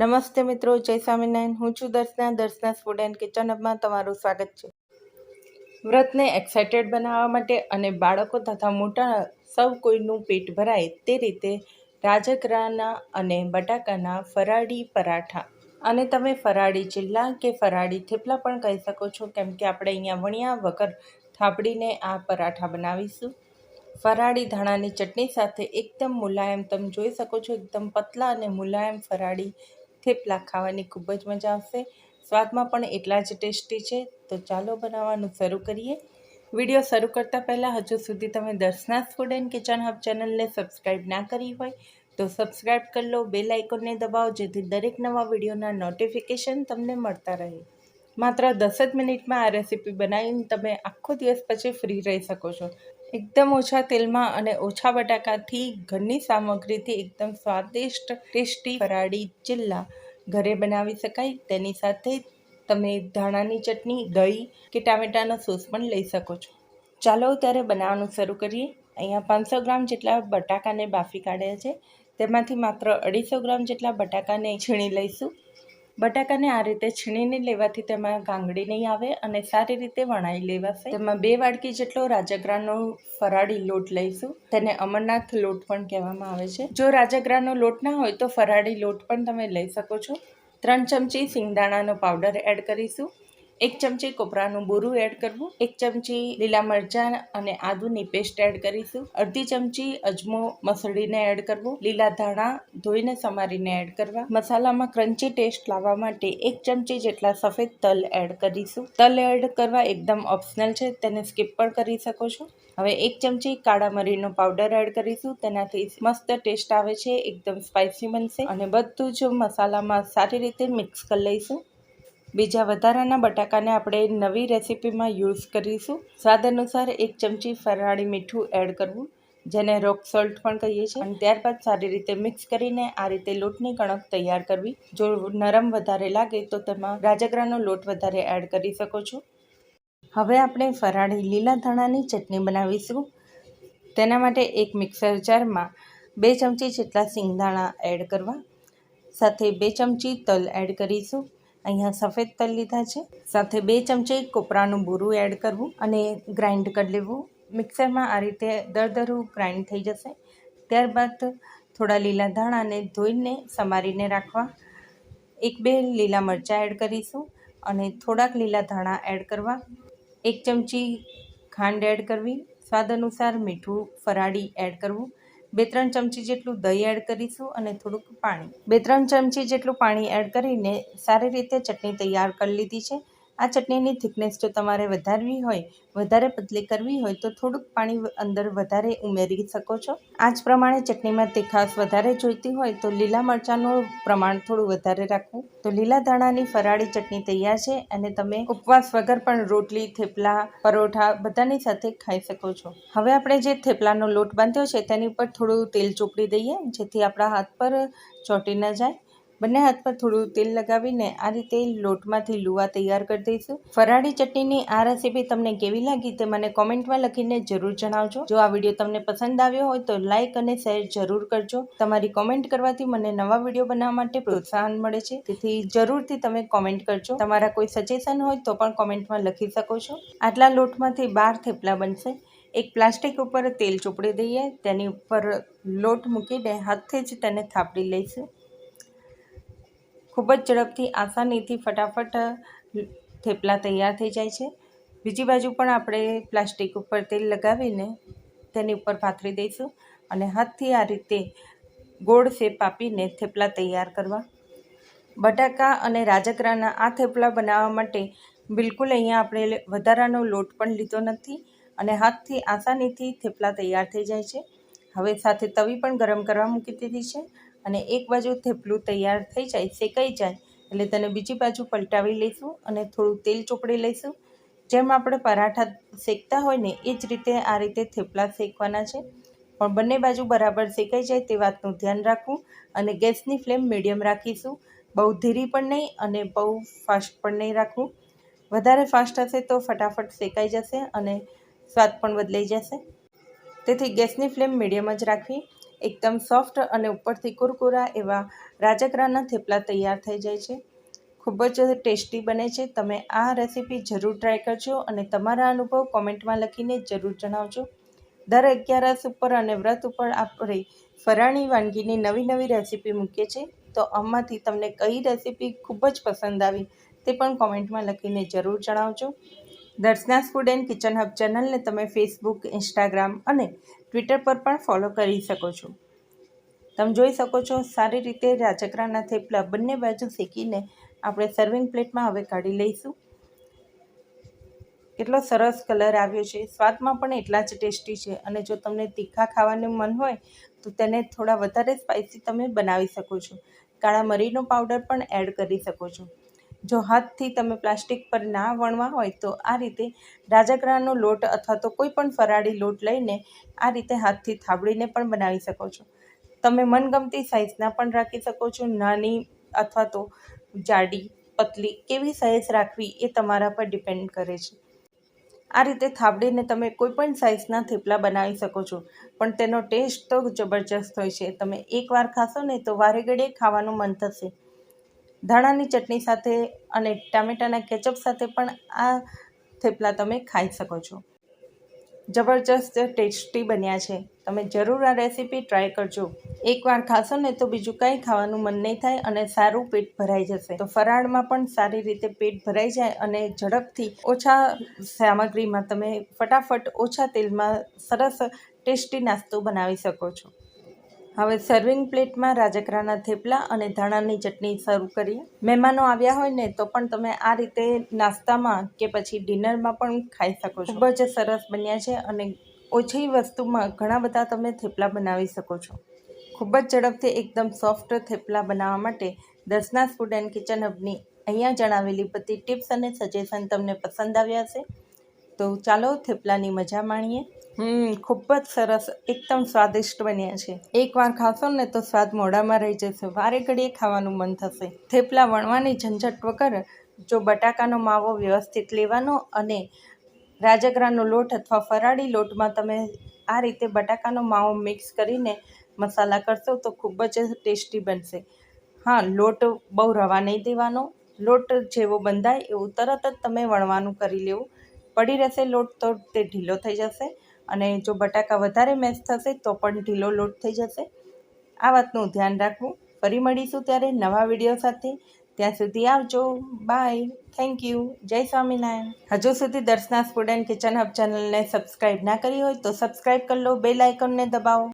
નમસ્તે મિત્રો, જય સ્વામિનારાયણ. હું છું Darshana Darshana food and kitchen હબમાં તમારું સ્વાગત છે. વ્રતને એક્સાઇટેડ બનાવવા માટે અને બાળકો તથા મોટા સૌ કોઈનું પેટ ભરાય તે રીતે રાજગરાના અને બટાકાના ફરાળી પરાઠા. અને તમે ફરાળી ચીલા કે ફરાળી થેપલા પણ કહી શકો છો, કેમ કે આપણે અહીંયા વણ્યા વગર થાપડીને આ પરાઠા બનાવીશું. ફરાળી ધાણાની ચટણી સાથે એકદમ મુલાયમ, તમે જોઈ શકો છો, એકદમ પતલા અને મુલાયમ ફરાળી થેપલા ખાવાની ખૂબ જ મજા આવશે. સ્વાદમાં પણ એટલા જ ટેસ્ટી છે. તો ચાલો બનાવવાનું શરૂ કરીએ. વીડિયો શરૂ કરતાં પહેલાં હજુ સુધી તમે Darshana food and kitchen hub ચેનલને સબસ્ક્રાઈબ ના કરી હોય તો સબસ્ક્રાઈબ કરી લો. બેલ આઇકોનને દબાવો જેથી દરેક નવા વિડીયોના નોટિફિકેશન તમને મળતા રહે. માત્ર દસ જ મિનિટમાં આ રેસીપી બનાવીને તમે આખો દિવસ પછી ફ્રી રહી શકો છો. એકદમ ઓછા તેલમાં અને ઓછા બટાકાથી ઘરની સામગ્રીથી એકદમ સ્વાદિષ્ટ, ટેસ્ટી ફરાળી ચિલ્લા ઘરે બનાવી શકાય. તેની સાથે તમે ધાણાની ચટણી, દહીં કે ટામેટાનો સોસ પણ લઈ શકો છો. ચાલો ત્યારે બનાવવાનું શરૂ કરીએ. અહીંયા પાંચસો ગ્રામ જેટલા બટાકાને બાફી કાઢ્યા છે. તેમાંથી માત્ર અઢીસો ગ્રામ જેટલા બટાકાને છીણી લઈશું. બટાકાને આ રીતે છીણીને લેવાથી તેમાં ગાંગડી નહીં આવે અને સારી રીતે વણાઈ લેવાશે. તેમાં બે વાડકી જેટલો રાજાગ્રાનો ફરાળી લોટ લઈશું. તેને અમરનાથ લોટ પણ કહેવામાં આવે છે. જો રાજાગ્રાનો લોટ ના હોય તો ફરાળી લોટ પણ તમે લઈ શકો છો. ત્રણ ચમચી સિંગદાણાનો પાવડર એડ કરીશું. એક ચમચી કોપરાનું બોરું એડ કરવું, એક ચમચી લીલા મરચાં અને આદુની પેસ્ટ એડ કરીશું, અડધી ચમચી અજમો મસળીને એડ કરવો, લીલા ધાણા ધોઈને સમારીને એડ કરવા, મસાલામાં ક્રન્ચી ટેસ્ટ લાવવા માટે એક ચમચી જેટલા સફેદ તલ એડ કરીશું. તલ એડ કરવા એકદમ ઓપ્શનલ છે, તેને સ્કીપ પણ કરી શકો છો. હવે એક ચમચી કાળા મરીનો પાવડર એડ કરીશું, તેનાથી મસ્ત ટેસ્ટ આવે છે, એકદમ સ્પાઇસી બનશે અને બધું જ મસાલામાં સારી રીતે મિક્સ કરી લઈશું. બીજા વધારાના બટાકાને આપણે નવી રેસીપીમાં યુઝ કરીશું. સ્વાદ અનુસાર એક ચમચી ફરાળી મીઠું એડ કરવું, જેને રોક સોલ્ટ પણ કહીએ છીએ. અને ત્યારબાદ સારી રીતે મિક્સ કરીને આ રીતે લોટની કણક તૈયાર કરવી. જો નરમ વધારે લાગે તો તેમાં રાજગરાનો લોટ વધારે એડ કરી શકો છો. હવે આપણે ફરાળી લીલા ધાણાની ચટણી બનાવીશું. તેના માટે એક મિક્સર જારમાં બે ચમચી જેટલા સિંગદાણા એડ કરવા. સાથે બે ચમચી તલ એડ કરીશું. અહીંયા સફેદ તલ લીધા છે. સાથે બે ચમચી કોપરાનું બૂરું એડ કરવું અને ગ્રાઇન્ડ કરી લેવું. મિક્સરમાં આ રીતે દરદરું ગ્રાઇન્ડ થઈ જશે. ત્યારબાદ થોડા લીલા ધાણાને ધોઈને સમારીને રાખવા. એક બે લીલા મરચાં એડ કરીશું અને થોડાક લીલા ધાણા એડ કરવા. એક ચમચી ખાંડ એડ કરવી. સ્વાદ અનુસાર મીઠું ફરાળી એડ કરવું. બે ત્રણ ચમચી જેટલું દહીં એડ કરીશું અને થોડુંક પાણી. બે ત્રણ ચમચી જેટલું પાણી એડ કરીને સારી રીતે ચટણી તૈયાર કરી લીધી છે. આ ચટણીની થિકનેસ જો તમારે વધારવી હોય, વધારે પતલી કરવી હોય, તો થોડુંક પાણી અંદર વધારે ઉમેરી શકો છો. આ જ પ્રમાણે ચટણીમાં તીખાશ વધારે જોઈતી હોય, તો લીલા મરચાંનું પ્રમાણ થોડું વધારે રાખવું. તો લીલા ધાણાની ફરાળી ચટણી તૈયાર છે, અને તમે ઉપવાસ વગર પણ રોટલી, થેપલા, પરોઠા બધાની સાથે ખાઈ શકો છો. હવે આપણે જે થેપલાનો લોટ બાંધ્યો છે, તેની ઉપર થોડું તેલ ચોપડી દઈએ, જેથી આપણા હાથ પર ચોંટી ન જાય. બંને હાથ પર થોડું તેલ લગાવીને આ રીતે લોટમાંથી લુવા તૈયાર કરી દઈશું. ફરાળી ચટણીની આ રેસીપી તમને કેવી લાગી તે મને કોમેન્ટમાં લખીને જરૂર જણાવજો. જો આ વીડિયો તમને પસંદ આવ્યો હોય તો લાઇક અને શેર જરૂર કરજો. તમારી કોમેન્ટ કરવાથી મને નવા વીડિયો બનાવવા માટે પ્રોત્સાહન મળે છે. તેથી જરૂરથી તમે કોમેન્ટ કરજો. તમારા કોઈ સજેશન હોય તો પણ કોમેન્ટમાં લખી શકો છો. આટલા લોટમાંથી બાર થેપલા બનશે. એક પ્લાસ્ટિક ઉપર તેલ ચોપડી દઈએ. તેની ઉપર લોટ મૂકીને હાથથી જ તેને થાપડી લઈશું. ખૂબ જ ઝડપથી આસાનીથી ફટાફટ થેપલા તૈયાર થઈ જાય છે. બીજી બાજુ પણ આપણે પ્લાસ્ટિક ઉપર તેલ લગાવીને તેની ઉપર પાથરી દઈશું અને હાથથી આ રીતે ગોળ શેપ આપીને થેપલા તૈયાર કરવા. બટાકા અને રાજગરાના આ થેપલા બનાવવા માટે બિલકુલ અહીંયા આપણે વધારાનો લોટ પણ લીધો નથી અને હાથથી આસાનીથી થેપલા તૈયાર થઈ જાય છે. હવે સાથે તવી પણ ગરમ કરવા મૂકી દીધી છે. અને એક બાજુ થેપલું તૈયાર થઈ જાય, શેકાઈ જાય, એટલે તેને બીજી બાજુ પલટાવી લઈશું અને થોડું તેલ ચોપડી લઈશું. જેમ આપણે પરાઠા શેકતા હોય ને, એ જ રીતે આ રીતે થેપલા શેકવાના છે. પણ બંને બાજુ બરાબર શેકાઈ જાય તે વાતનું ધ્યાન રાખવું અને ગેસની ફ્લેમ મીડિયમ રાખીશું. બહુ ધીરી પણ નહીં અને બહુ ફાસ્ટ પણ નહીં રાખવું. વધારે ફાસ્ટ હશે તો ફટાફટ શેકાઈ જશે અને સ્વાદ પણ બદલાઈ જશે. તેથી ગેસની ફ્લેમ મીડિયમ જ રાખવી એકદમ સોફ્ટ અને ઉપરથી કુરકુરા એવા રાજગરાના થેપલા તૈયાર થઈ જાય છે. ખૂબ જ ટેસ્ટી બને છે. તમે આ રેસીપી જરૂર ટ્રાય કરજો અને તમારા અનુભવ કોમેન્ટમાં લખીને જરૂર જણાવજો. દર અગિયારસ ઉપર અને વ્રત ઉપર આપણે ફરાળી વાનગીની નવી નવી રેસીપી મૂકીએ છીએ. તો આમાંથી તમને કઈ રેસીપી ખૂબ જ પસંદ આવી તે પણ કોમેન્ટમાં લખીને જરૂર જણાવજો. Darshana's food and kitchen hub ચેનલને તમે ફેસબુક, ઇન્સ્ટાગ્રામ અને ટ્વિટર પર પણ ફોલો કરી શકો છો. તમે જોઈ શકો છો, સારી રીતે રાજકરાના થેપલા બંને બાજુ શેકીને આપણે સર્વિંગ પ્લેટમાં હવે કાઢી લઈશું. કેટલો સરસ કલર આવ્યો છે. સ્વાદમાં પણ એટલા જ ટેસ્ટી છે અને જો તમને તીખા ખાવાનું મન હોય, તો તેને થોડા વધારે સ્પાઇસી તમે બનાવી શકો છો. કાળા મરીનો પાવડર પણ એડ કરી શકો છો. જો હાથથી તમે પ્લાસ્ટિક પર ના વણવા હોય તો આ રીતે રાજાગ્રાનો લોટ અથવા તો કોઈ પણ ફરાળી લોટ લઈને આ રીતે હાથથી થાબડીને પણ બનાવી શકો છો. તમે મનગમતી સાઇઝના પણ રાખી શકો છો. નાની અથવા તો જાડી, પતલી કેવી સાઇઝ રાખવી એ તમારા પર ડિપેન્ડ કરે છે. આ રીતે થાબડીને તમે કોઈ પણ સાઇઝના થેપલા બનાવી શકો છો. પણ તેનો ટેસ્ટ તો જબરજસ્ત હોય છે. તમે એકવાર ખાશો ને તો વારે ઘડીએ ખાવાનું મન થશે. ધાણાની ચટણી સાથે અને ટામેટાના કેચઅપ સાથે પણ આ થેપલા તમે ખાઈ શકો છો. જબરજસ્ત ટેસ્ટી બન્યા છે. તમે જરૂર આ રેસીપી ટ્રાય કરજો. એકવાર ખાશો ને તો બીજું કંઈ ખાવાનું મન નહીં થાય અને સારું પેટ ભરાઈ જશે. તો ફરાળમાં પણ સારી રીતે પેટ ભરાઈ જાય અને ઝડપથી ઓછા સામગ્રીમાં તમે ફટાફટ ઓછા તેલમાં સરસ ટેસ્ટી નાસ્તો બનાવી શકો છો. હવે સર્વિંગ પ્લેટમાં રાજકરાના થેપલા અને ધાણાની ચટણી સર્વ કરીએ. મહેમાનો આવ્યા હોય ને તો પણ તમે આ રીતે નાસ્તામાં કે પછી ડિનરમાં પણ ખાઈ શકો છો. ખૂબ જ સરસ બન્યા છે અને ઓછી વસ્તુમાં ઘણા બધા તમે થેપલા બનાવી શકો છો. ખૂબ જ ઝડપથી એકદમ સોફ્ટ થેપલા બનાવવા માટે દર્શના ફૂડ એન્ડ કિચન હબની અહીંયા જણાવેલી બધી ટિપ્સ અને સજેશન તમને પસંદ આવ્યા છે તો ચાલો થેપલાની મજા માણીએ. હમ, ખૂબ જ સરસ, એકદમ સ્વાદિષ્ટ બન્યા છે. એકવાર ખાશો ને તો સ્વાદ મોઢામાં રહી જશે. વારે ઘડીએ ખાવાનું મન થશે. થેપલા વણવાની ઝંઝટ વગર જો બટાકાનો માવો વ્યવસ્થિત લેવાનો અને રાજગરાનો લોટ અથવા ફરાળી લોટમાં તમે આ રીતે બટાકાનો માવો મિક્સ કરીને મસાલા કરશો તો ખૂબ જ ટેસ્ટી બનશે. હા, લોટ બહુ રવા નહીં દેવાનો. લોટ જેવો બંધાય એવું તરત જ તમે વણવાનું કરી લેવું. પડી રહેશે લોટ તો તે ઢીલો થઈ જશે. અને જો બટાકા વધારે મેશ થશે તો પણ ઢીલો લોટ થઈ જશે. આ વાતનું ધ્યાન રાખવું. ફરી મળીશું ત્યારે નવા વીડિયો સાથે. ત્યાં સુધી આવજો. બાય થેન્ક યુ જય સ્વામિનારાયણ. હજુ સુધી દર્શના સ્ટુડન્ટ કિચન હબ ચેનલને સબસ્ક્રાઈબ ના કરી હોય તો સબસ્ક્રાઈબ કરી લો. બેલ આઇકોનને દબાવો.